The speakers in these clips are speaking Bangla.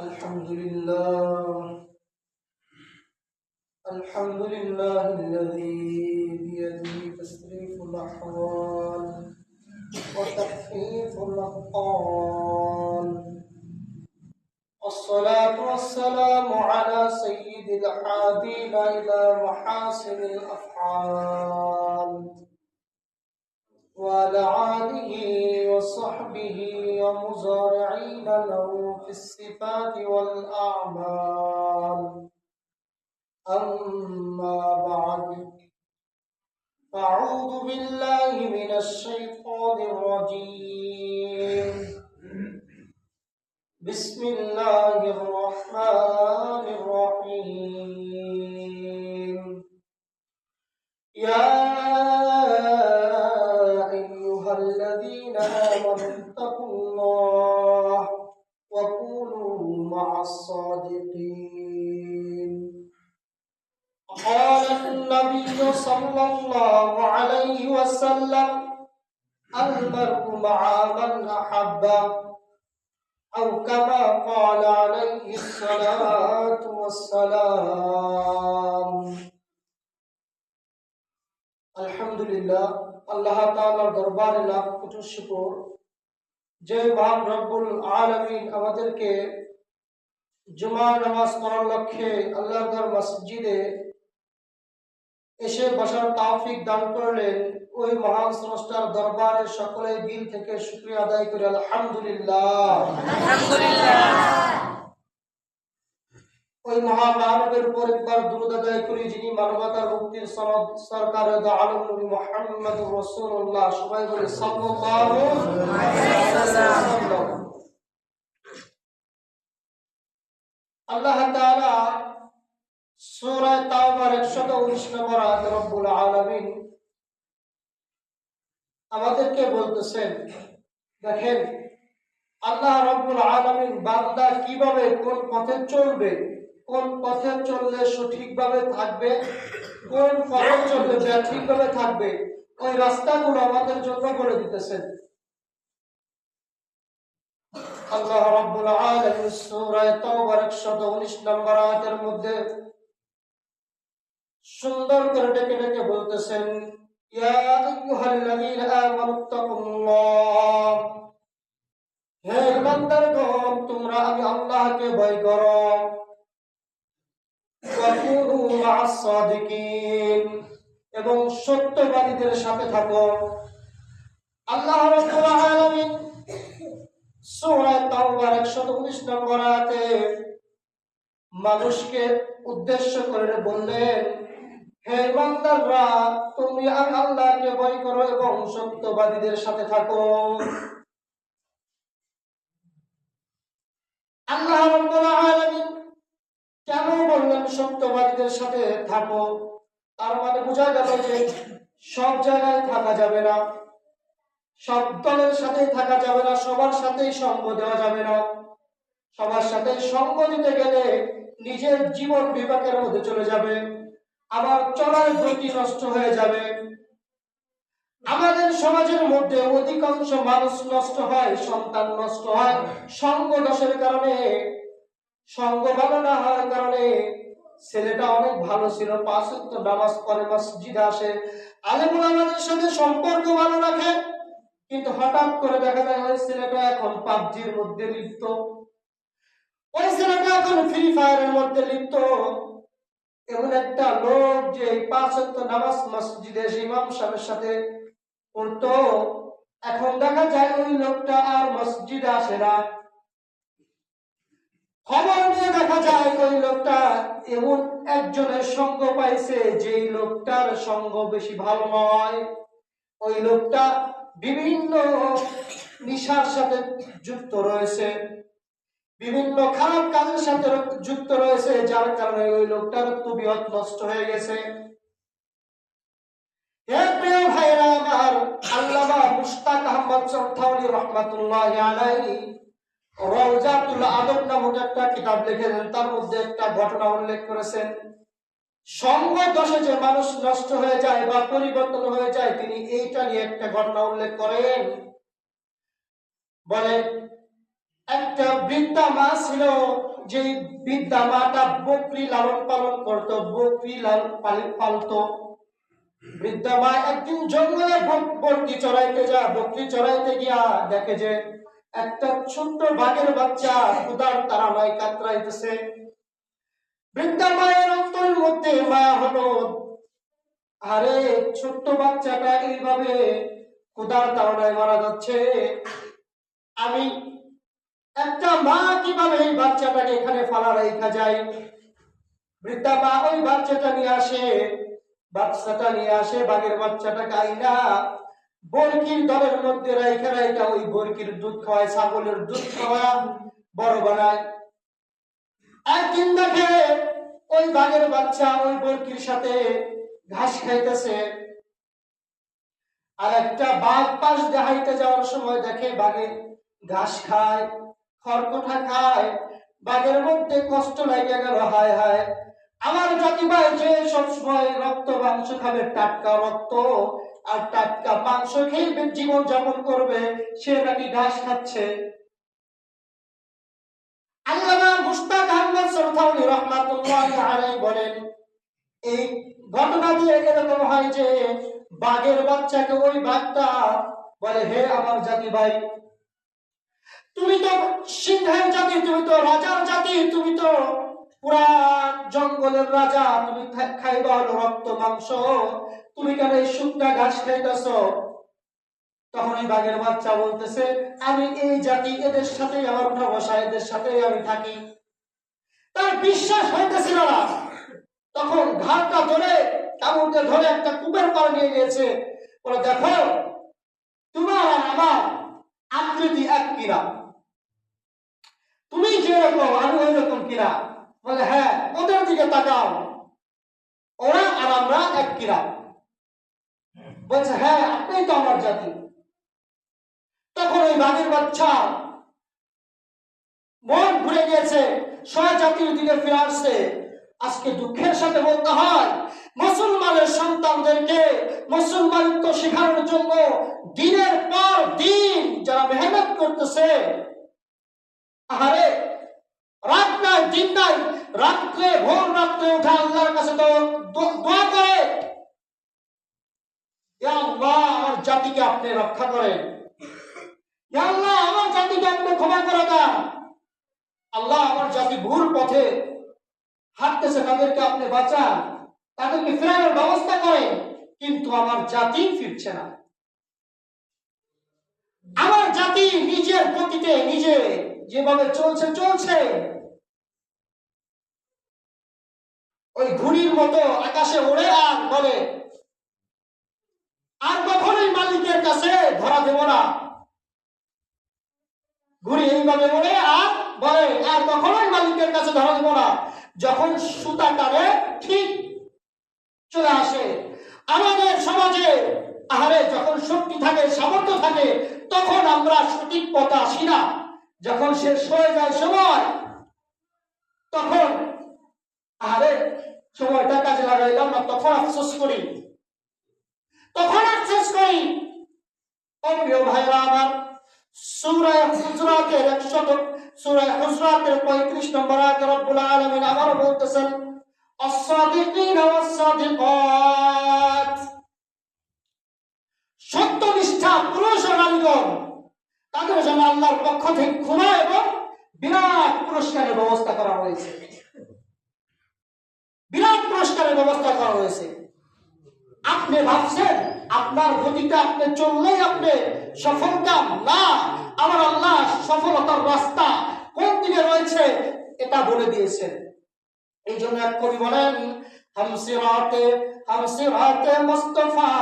الحمد لله. الحمد لله الذي بيده تسريف الأحوال وتخفيف الأثقال الصلاة والسلام على سيد الحادين إلى محاسن الأفعال. وعلى آله وصحبه ومزارعين له في الصفات والأعمال. أما بعد فأعوذ بالله من الشيطان الرجيم. بسم الله الرحمن الرحيم. يا الذين آمنوا اتقوا الله وكونوا مع الصادقين. قال النبي صلى الله عليه وسلم المرء مع من أحب أو كما قال عليه الصلاة والسلام. আলহামদুলিল্লাহ, আল্লাহ তাআলার দরবারে লাখ কোটি শুকর। যে মহান রব্বুল আলামিন, আমাদেরকে জুমা নামাজ পড়ার লক্ষ্যে আল্লাহর মসজিদে এসে বসার তৌফিক দান করলেন। ওই মহান স্রষ্টার দরবারে সকলে দিল থেকে শুকরিয়া আদায় করে। আলহামদুলিল্লাহ। ওই মহামানবের উপর একবার দুরুদ আদায় করি যিনি মানবতার মুক্তির সনদ সরকার আলম নবী মুহাম্মদ রাসূলুল্লাহ, সবাই বলে সাল্লাল্লাহু আল্লাহ তাআলা সূরা তাওবার 119 নম্বর আয়াত রব্বুল আলামিন আমাদেরকে বলতেছেন, দেখেন, আল্লাহ রব্বুল আলামিন বান্দা কীভাবে কোন পথে চলবে কোন পথে চললে সঠিকভাবে থাকবে, কোন পথে চললে ব্যাঠিকভাবে থাকবে, ওই রাস্তাগুলো আমাদের জন্য বলে দিতেছেন। আল্লাহ রাব্বুল আলামিন সূরা তাওবার 119 নম্বর আয়াতের মধ্যে সুন্দর করে ডেকে ডেকে বলতেছেন, ইয়া আইয়ুহাল্লাযীনা আমানুত্তাকুল্লাহ হে ইমানদারগণ তোমরা আমি আল্লাহকে ভয় করো। এবং সত্যবাদীদের সাথে থাকো। আল্লাহ রাব্বুল আলামিন সূরা তাওবার 119 নম্বর আয়াতে মানুষকে উদ্দেশ্য করে বললেন, হে ইমানদাররা তুমি আল্লাহকে ভয় করো এবং সত্যবাদীদের সাথে থাকো। আল্লাহ রাব্বুল কেন বললেন সত্যবাদীদের সাথে থাকো তার মানে বোঝা গেল যে সব জায়গায় থাকা যাবে না। সব দলের সাথেই থাকা যাবে না, সবার সাথেই সঙ্গ দেওয়া যাবে না। সবার সাথে সঙ্গ দিতে গেলে নিজের জীবন বিপাকের মধ্যে চলে যাবে। আবার চলার গতি নষ্ট হয়ে যাবে। আমাদের সমাজের মধ্যে অধিকাংশ মানুষ নষ্ট হয়, সন্তান নষ্ট হয়, সঙ্গ দোষের কারণে সঙ্গ ভালো না হওয়ার কারণে ছেলেটা অনেক ভালো ছিল। পাঁচ নামাজ পড়ে মসজিদে আসে। আলেমুল আমাদের সাথে সম্পর্ক ভালো রাখে। কিন্তু হঠাৎ করে দেখা যায় ওই ছেলেটা এখন পাবজির মধ্যে লিপ্ত। ওই ছেলেটা এখন ফ্রি ফায়ারের মধ্যে লিপ্ত। এমন একটা লোক যে পাঁচ নামাজ মসজিদে ইমাম সাহেবের সাথে পড়তো। এখন দেখা যায় ওই লোকটা আর মসজিদে আসে না। খবর নিয়ে দেখা যায়, ওই লোকটা এমন একজনের সঙ্গ পাইছে, যেই লোকটার সঙ্গ বেশি ভালো নয়। ওই লোকটা বিভিন্ন নিশার সাথে যুক্ত রয়েছে, বিভিন্ন খারাপ কাজের সাথে যুক্ত রয়েছে, যার কারণে ওই লোকটার তবিয়ত নষ্ট হয়ে গেছে। প্রিয় আমার আল্লামা মুশতাক আহমদ চৌথাউলি রহমাতুল্লাহ আলাইহি রওজাতুল আদব নামক একটা কিতাব লিখেছেন, তার মধ্যে একটা ঘটনা উল্লেখ করেছেন। সঙ্গ দোষে যে মানুষ নষ্ট হয়ে যায় বা পরিবর্তন হয়ে যায়, তিনি নিয়ে একটা ঘটনা উল্লেখ করেন। একটা বৃদ্ধা মা ছিল যে মাটা বকরি লালন পালন করত, বকরি লালন পাল- পালতো। বৃদ্ধা মা একদিন জঙ্গলে বক- বকরি চড়াইতে যা বকরি চড়াইতে গিয়া দেখে যে একটা ছোট্ট বাঘের বাচ্চা ক্ষুদার তারা নয় কাতরাইতেছে। বৃদ্ধা মায়ের অন্তরের মধ্যে মা হলো, আরে, ছোট্ট বাচ্চাটা এইভাবে ক্ষুদার তাড়নায় মারা যাচ্ছে। আমি একটা মা কীভাবে এই বাচ্চাটাকে এখানে ফালা রেখা যায়? বৃদ্ধা মা ওই বাচ্চাটা নিয়ে আসে, বাচ্চাটা নিয়ে আসে, বাঘের বাচ্চাটা গাইনা বরকির দলের মধ্যে রাইখা রাইখা ওই বরকির দুধ খাওয়ায়, ছাগলের দুধ খাওয়া, বড় বানায়। একদিন দেখে ওই বাঘের বাচ্চা ওই বরকির সাথে ঘাস খাইতেছে। আর একটা বাঘ পাশ দেখাইতে যাওয়ার সময় দেখে বাঘে ঘাস খায়, খড়কোঠা খায়। বাঘের মধ্যে কষ্ট লাগে গেল, হায় হায়। আমার জাতি ভাই যে সবসময় রক্ত মাংস খাবে, টাটকা রক্ত। আর টাটকা মাংস খেয়ে জীবন যাপন করবে, সে নাকি ঘাস খাচ্ছে। আল্লামা মুস্তাক আহমদ রহমাতুল্লাহ বলেন, এই ঘটনা দিয়ে এরকম হয় যে বাঘের বাচ্চাকে ওই বাঘটা বলে, হে আমার জাতি ভাই, তুমি তো সিংহের জাতি, তুমি তো রাজার জাতি, তুমি তো পুরা জঙ্গলের রাজা, তুমি খা- খাইবা হলো রক্ত, মাংস তুমি কেন এই শুকনা ঘাস খাইতেছ? তখন ওই বাঘের বাচ্চা বলতেছে, আমি এই জাতি, এদের সাথেই আমার উঠা বসা, এদের সাথেই আমি থাকি। তার বিশ্বাস হইতেছিল না। তখন ঘাটটা ধরে কামড়কে ধরে একটা কূপের পাড়ে নিয়ে গিয়েছে বলে, দেখো, তোমার আর আমার আকৃতি এক কিনা। তুমি যেরকম আমি ওই রকম কিনা? বলে হ্যাঁ ওদের দিকে তাকাও। ওরা আর আমরা এক কিনা। বলছে হ্যাঁ আপনি তো আমার জাতি। তখন ওই বাঘের বাচ্চা মন ঘুরে গিয়েছে স্বজাতির দিকে ফিরে আসছে। আজকে দুঃখের সাথে বলতে হয়, মুসলমানের সন্তানদেরকে মুসলমানিত্ব শেখানোর জন্য দিনের পর দিন যারা মেহনত করতেছে, আহারে, রাত নাই, দিন নাই, রাত্রে, ভোর রাত্রে উঠা আল্লাহর কাছে তো দোয়া করে। আমার জাতিকে আপনি রক্ষা করেন। আল্লাহ, আমার জাতিকে আপনি ক্ষমা করে দেন। আল্লাহ, আমার জাতি ভুল পথে হাঁটতেছে, তাদেরকে আপনি বাঁচান। তাদেরকে ফেরানোর ব্যবস্থা করেন, কিন্তু আমার জাতি ফিরছে না। আমার জাতি নিজের গতিতে, নিজে যেভাবে চলছে চলছে। ওই ঘুড়ির মতো আকাশে ওড়ে আর বলে আর কখনোই মালিকের কাছে ধরা দেব না। ঘুড়ি এইভাবে ওড়ে আর বলে, আর কখনোই মালিকের কাছে ধরা দেব না। যখন সুতা টানে, ঠিক চলে আসে। আমাদের সমাজে আহারে যখন শক্তি থাকে, সামর্থ্য থাকে, তখন আমরা সঠিক পথে আসি না। যখন শেষ হয়ে যায় সময়, তখন আহারে সময়টা কাজে লাগাইলাম না তখন আফসোস করি। তখন আফসোস করি ও প্রিয় ভাইরা আমার সূরা হুজরাতের 100 সূরা হুজরাতের 35 নম্বর আয়াতে রব্বুল আলামিন আবারো বলতেছেন الصادقين والصادقات সত্যনিষ্ঠা পুরুষ ও নারীগণ তাদের জন্য আল্লাহর পক্ষ থেকে ক্ষমা এবং বিরাট পুরস্কারের ব্যবস্থা করা হয়েছে বিরাট পুরস্কারের ব্যবস্থা করা হয়েছে আপনি ভাবছেন, আপনার গতিতে আপনি চললেই আপনি সফল না, আমার আল্লাহ সফলতার রাস্তা কোন দিকে রয়েছে এটা বলে দিয়েছেন। এই জন্য এক কবি বলেন, হামসিরাতে হামসিরাতে মুস্তাফা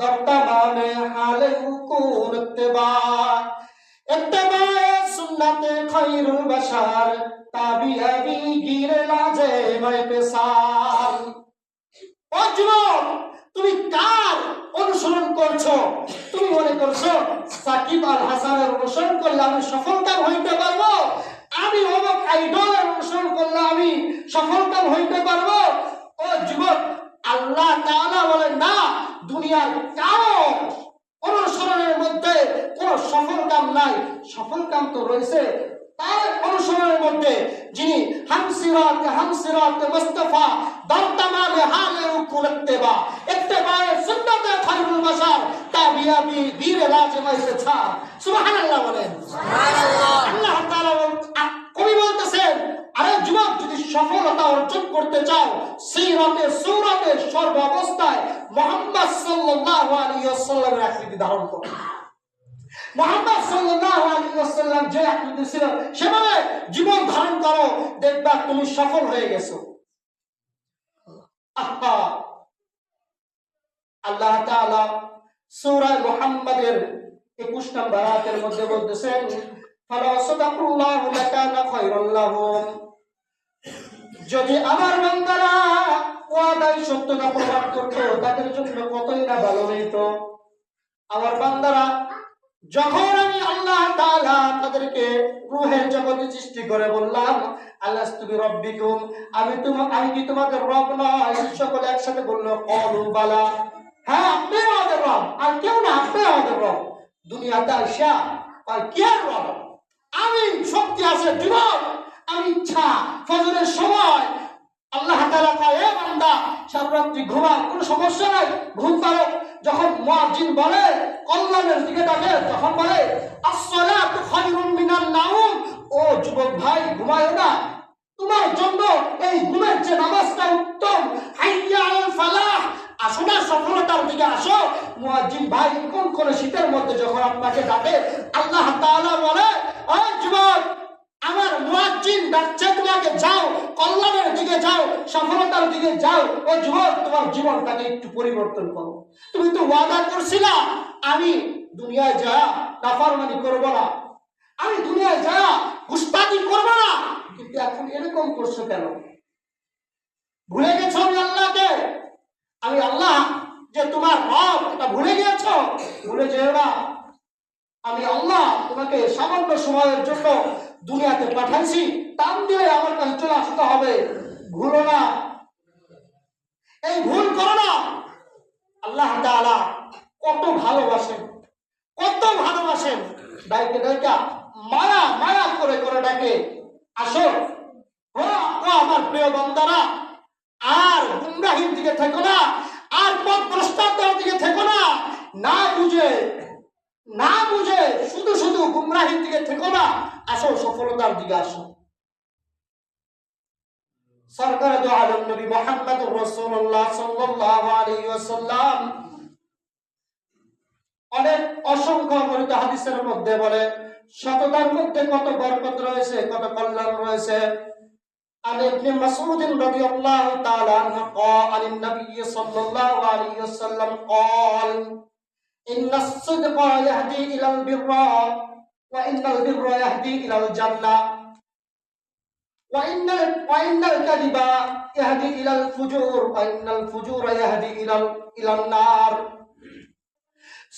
দর্তমানে হালে উকুন ইত্তিবা। ইত্তিবা সুন্নাতে খায়রুল বাশার তাবিআবি গিরে লাজে মাই পেশাল ও তুমি কার অনুসরণ করছ? তুমি মনে করছ, সাকিব আল হাসানের অনুসরণ করলে আমি সফলতা হইতে পারব? আমি অমুক আইডলের অনুসরণ করলে আমি সফলতা হইতে পারব? ও যুবক, আল্লাহ তাআলা বলেন, না, দুনিয়ার কারও অনুসরণের মধ্যে কোনো সফল কাম নাই। সফল কাম তো রয়েছে মধ্যে যিনি হামসিরাত হামসিরাত মুস্তাফা দমতমামে হালে উকুল ইত্তেবা ইত্তেবায়ে সুন্নতে খায়রুল বাশার তাবিয়াবি বীর লাজিমাই সে ছা সুবহানাল্লাহ বলেন। আল্লাহ তাআলা কবি বলতেছেন আরে যুবক যদি সফলতা অর্জন করতে চাও সিরাতে সুরাতে সর্ব অবস্থায় মোহাম্মদ সাল্লাল্লাহু আলাইহি ওয়াসাল্লামের আকৃতি ধারণ করো। মোহাম্মদ সাল্লাল্লাহু আলাইহি ওয়াসাল্লাম যে ছিল সেভাবে জীবন ধারণ করো, দেখবা তুমি সফল হয়ে গেছো। আহা! আল্লাহ তাআলা সূরা মুহাম্মাদের 21 নম্বর আয়াতের মধ্যে বলতেছেন, ফালা সাদাকুল্লাহু লাকানা খায়রাল লাহুম? যদি আমার বান্দারা ওয়াদাই সত্যতা প্রমাণ করতো, তাদের জন্য কতই না ভালো হইতো? আমার বান্দারা যখন আমি আল্লাহ তাআলা তাদেরকে রূহের জগতে সৃষ্টি করে বললাম আল্লাহ তুমি রব্বিকুম আমি আমি কি তোমাদের রব নয়? সকলে একসাথে কলু বালা। হ্যাঁ আপনি আমাদের রব, আর কেউ না আপনি আমাদের রব। দুনিয়াতে আসা আর কে রব? আমি শক্তি আছে যুবক আমি ইচ্ছা, ফজরের সময় আল্লাহ তাআলা কয়, এ বান্দা ঘুমা কোনো সমস্যা নাই, ঘুম পারো যখন মুয়াজ্জিন বলে কল্যাণের দিকে ডাকে, তখন বলে, আসসালাতু খায়রুম মিনান নাউম ও যুবক ভাই, ঘুমায়ো না। তোমার জন্য এই ঘুমের যে নামাজটা উত্তম, হাইয়া আল ফালাহ। আসো না, সফলতার দিকে আসো। মুয়াজ্জিন ভাই, কোন কোন শীতের মধ্যে যখন আপনাকে ডাকে, আল্লাহ তাআলা বলে, ওই যুবক, আমার মুয়াজ্জিন ডাকছে তোমাকে যাও কল্যাণের দিকে যাও, সফলতার দিকে যাও, ও যুবক, তোমার জীবনটাকে একটু পরিবর্তন করো। তুমি তো ওয়াদা করছিলা, আমি দুনিয়ায় যা নাফরমানি করব না। আমি দুনিয়ায় যা গুস্তাকি করব না। কিন্তু এখন এরকম করছ কেন? ভুলে গেছো আমি আল্লাহকে? আমি আল্লাহ যে তোমার রব, এটা ভুলে গিয়েছো? ভুলে যেও না। আমি আল্লাহ তোমাকে সামান্য সময়ের জন্য দুনিয়াতে পাঠাইছি, টান দিলে আমার কাছে চলে আসতে হবে। ভুলো না। এই ভুল করো না। আল্লাহ তাআলা কত ভালোবাসেন কত ভালোবাসেন। ডাইকে ডাইকা মায়া মায়া করে করে ডাকে। আসো আমার প্রিয় বন্দারা, আর গুমরাহির দিকে থেকো না, আর পথ ভ্রষ্টাচার দিকে থেকো না। না বুঝে না বুঝে শুধু শুধু গুমরাহির দিকে থেকো না। আসো, সফলতার দিকে আসো। সরকার দো আলম নবী মোহাম্মদ রাসূলুল্লাহ সাল্লাল্লাহু আলাইহি ওয়াসাল্লাম অনেক অসংখ্য বর্ণিত হাদিসের মধ্যে বলে সততার মধ্যে কত বরকত রয়েছে কত কল্যাণ রয়েছে عن ابن مسعود رضي الله تعالى عنه قال عن النبي صلى الله عليه وسلم قال إن الصدق يهدي إلى البر وإن البر يهدي إلى الجنة وإن وإن الكذب يهدي إلى الفجور وإن الفجور يهدي إلى إلى النار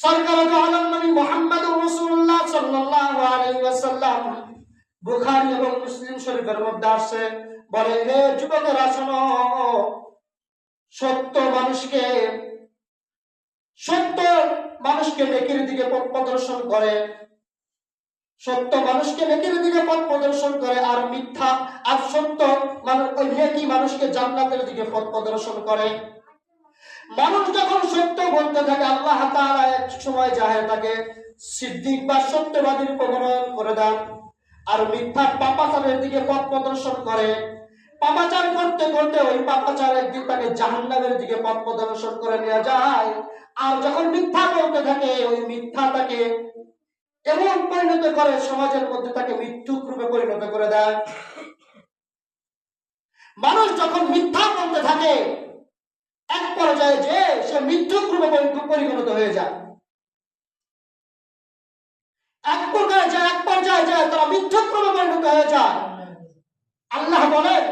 সরকার আলম নবী মোহাম্মদ রসুল্লাহ সাল্লাল্লাহু আলাইহি ওয়াসাল্লাম বুখারী এবং মুসলিম শরীফের মধ্যে আসছে বলে হে যুবকেরা শোনো সত্য মানুষকে সত্য মানুষকে নেকির দিকে পথ প্রদর্শন করে সত্য মানুষকে নেকির দিকে পথ প্রদর্শন করে আর মিথ্যা আর সত্য নেকি মানুষকে জান্নাতের দিকে পথ প্রদর্শন করে। মানুষ যখন সত্য বলতে থাকে, আল্লাহ তাআলা এক সময় জাহের তাকে সিদ্দিক বা সত্যবাদীর প্রমোদন করে দেন আর মিথ্যা পাপাচারের দিকে পথ প্রদর্শন করে। পাপাচার করতে করতে ওই পাপাচার একদিন তাকে জাহান্নামের দিকে পথ প্রদর্শন করে নেওয়া যায়। আর যখন মিথ্যা বলতে থাকে, ওই মিথ্যা তাকে এমন পরিণত করে সমাজের মধ্যে তাকে মৃত্যু রূপে পরিণত করে দেয়। মানুষ যখন মিথ্যা বলতে থাকে, এক পর্যায়ে যে সে মৃত্যু রূপে পরিণত হয়ে যায়। এক পর্যায়ে যায় এক পর্যায়ে যায় তারা মিথ্যুক রূপে পরিণত হয়ে যায়। আল্লাহ বলেন